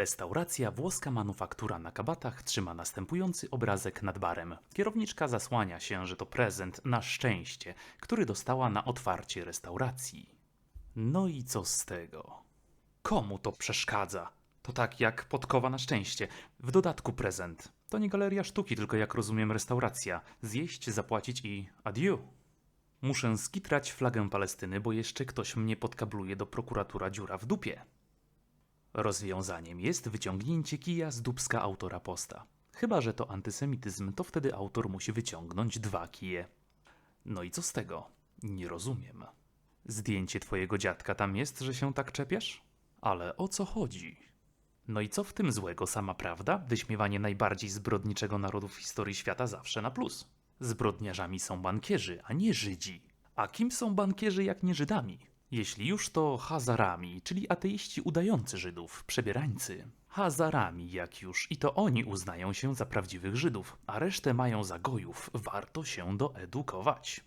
Restauracja Włoska Manufaktura na kabatach trzyma następujący obrazek nad barem. Kierowniczka zasłania się, że to prezent na szczęście, który dostała na otwarcie restauracji. No i co z tego? Komu to przeszkadza? To tak jak podkowa na szczęście. W dodatku prezent. To nie galeria sztuki, tylko jak rozumiem restauracja. Zjeść, zapłacić i adieu. Muszę skitrać flagę Palestyny, bo jeszcze ktoś mnie podkabluje do prokuratura dziura w dupie. Rozwiązaniem jest wyciągnięcie kija z dubska autora posta. Chyba, że to antysemityzm, to wtedy autor musi wyciągnąć dwa kije. No i co z tego? Nie rozumiem. Zdjęcie twojego dziadka tam jest, że się tak czepiasz? Ale o co chodzi? No i co w tym złego, sama prawda? Wyśmiewanie najbardziej zbrodniczego narodu w historii świata zawsze na plus. Zbrodniarzami są bankierzy, a nie Żydzi. A kim są bankierzy jak nie Żydami? Jeśli już to Hazarami, czyli ateiści udający Żydów, przebierańcy. Hazarami jak już, i to oni uznają się za prawdziwych Żydów, a resztę mają za gojów. Warto się doedukować.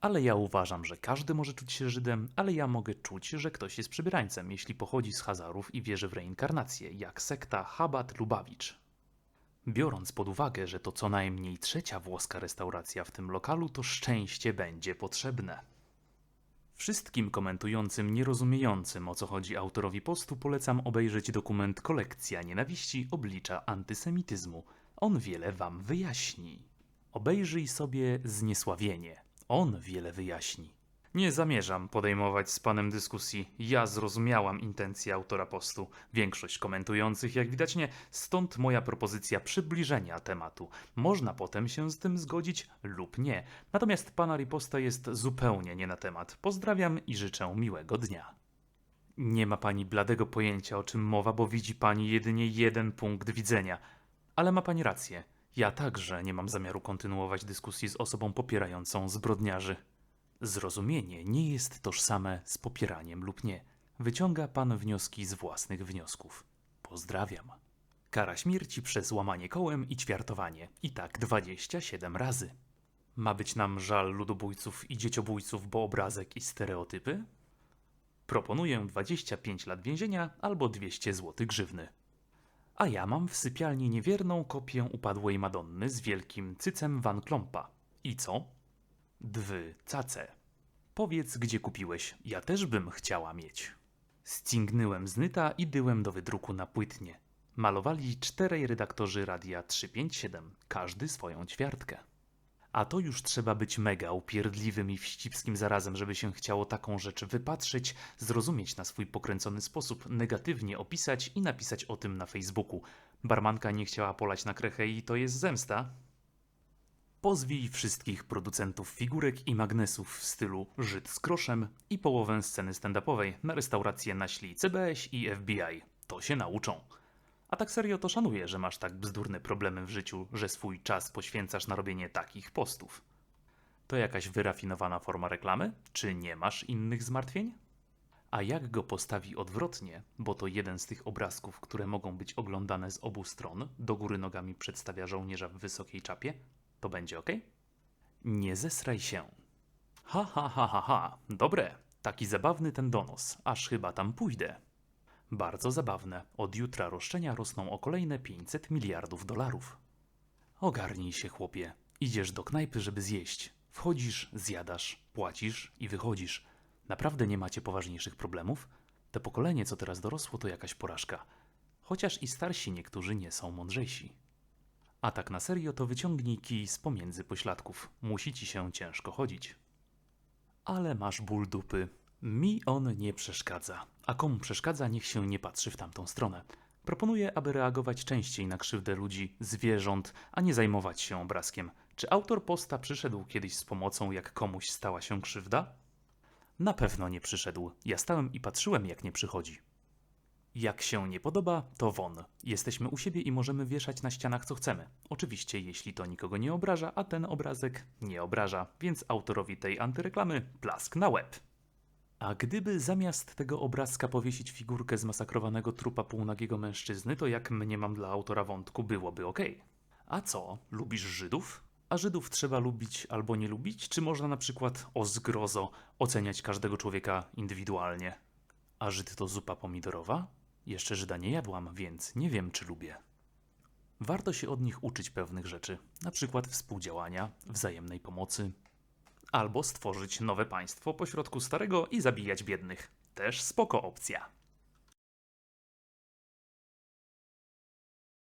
Ale ja uważam, że każdy może czuć się Żydem, ale ja mogę czuć, że ktoś jest przebierańcem, jeśli pochodzi z Hazarów i wierzy w reinkarnację, jak sekta Chabad Lubawicz. Biorąc pod uwagę, że to co najmniej trzecia włoska restauracja w tym lokalu, to szczęście będzie potrzebne. Wszystkim komentującym, nierozumiejącym o co chodzi autorowi postu, polecam obejrzeć dokument Kolekcja nienawiści oblicza antysemityzmu. On wiele wam wyjaśni. Obejrzyj sobie zniesławienie. On wiele wyjaśni. Nie zamierzam podejmować z panem dyskusji. Ja zrozumiałam intencje autora postu. Większość komentujących, jak widać, nie. Stąd moja propozycja przybliżenia tematu. Można potem się z tym zgodzić lub nie. Natomiast pana riposta jest zupełnie nie na temat. Pozdrawiam i życzę miłego dnia. Nie ma pani bladego pojęcia, o czym mowa, bo widzi pani jedynie jeden punkt widzenia. Ale ma pani rację. Ja także nie mam zamiaru kontynuować dyskusji z osobą popierającą zbrodniarzy. Zrozumienie nie jest tożsame z popieraniem lub nie. Wyciąga pan wnioski z własnych wniosków. Pozdrawiam. Kara śmierci przez łamanie kołem i ćwiartowanie. I tak 27 razy. Ma być nam żal ludobójców i dzieciobójców, bo obrazek i stereotypy? Proponuję 25 lat więzienia albo 200 zł grzywny. A ja mam w sypialni niewierną kopię upadłej Madonny z wielkim cycem Van Klompa. I co? Dwy cace. Powiedz, gdzie kupiłeś. Ja też bym chciała mieć. Scingnęłem z nyta i dyłem do wydruku na płytnie. Malowali czterej redaktorzy Radia 357, każdy swoją ćwiartkę. A to już trzeba być mega upierdliwym i wścibskim zarazem, żeby się chciało taką rzecz wypatrzeć, zrozumieć na swój pokręcony sposób, negatywnie opisać i napisać o tym na Facebooku. Barmanka nie chciała polać na krechę i to jest zemsta? Pozwij wszystkich producentów figurek i magnesów w stylu Żyd z kroszem i połowę sceny stand-upowej na restaurację naślij CBS i FBI. To się nauczą. A tak serio to szanuję, że masz tak bzdurne problemy w życiu, że swój czas poświęcasz na robienie takich postów. To jakaś wyrafinowana forma reklamy? Czy nie masz innych zmartwień? A jak go postawi odwrotnie, bo to jeden z tych obrazków, które mogą być oglądane z obu stron, do góry nogami przedstawia żołnierza w wysokiej czapie, to będzie ok? Nie zesraj się. Ha, ha, ha, ha, ha. Dobre. Taki zabawny ten donos, aż chyba tam pójdę. Bardzo zabawne. Od jutra roszczenia rosną o kolejne 500 miliardów dolarów. Ogarnij się, chłopie. Idziesz do knajpy, żeby zjeść. Wchodzisz, zjadasz, płacisz i wychodzisz. Naprawdę nie macie poważniejszych problemów? Te pokolenie, co teraz dorosło, to jakaś porażka. Chociaż i starsi niektórzy nie są mądrzejsi. A tak na serio, to wyciągnij kij z pomiędzy pośladków. Musi ci się ciężko chodzić. Ale masz ból dupy. Mi on nie przeszkadza. A komu przeszkadza, niech się nie patrzy w tamtą stronę. Proponuję, aby reagować częściej na krzywdę ludzi, zwierząt, a nie zajmować się obrazkiem. Czy autor posta przyszedł kiedyś z pomocą, jak komuś stała się krzywda? Na pewno nie przyszedł. Ja stałem i patrzyłem, jak nie przychodzi. Jak się nie podoba, to won. Jesteśmy u siebie i możemy wieszać na ścianach co chcemy. Oczywiście, jeśli to nikogo nie obraża, a ten obrazek nie obraża, więc autorowi tej antyreklamy plask na łeb. A gdyby zamiast tego obrazka powiesić figurkę zmasakrowanego trupa półnagiego mężczyzny, to jak mniemam dla autora wątku byłoby ok. A co, lubisz Żydów? A Żydów trzeba lubić albo nie lubić, czy można na przykład o zgrozo oceniać każdego człowieka indywidualnie? A Żyd to zupa pomidorowa? Jeszcze Żyda nie jadłam, więc nie wiem, czy lubię. Warto się od nich uczyć pewnych rzeczy, na przykład współdziałania, wzajemnej pomocy, albo stworzyć nowe państwo pośrodku starego i zabijać biednych. Też spoko opcja.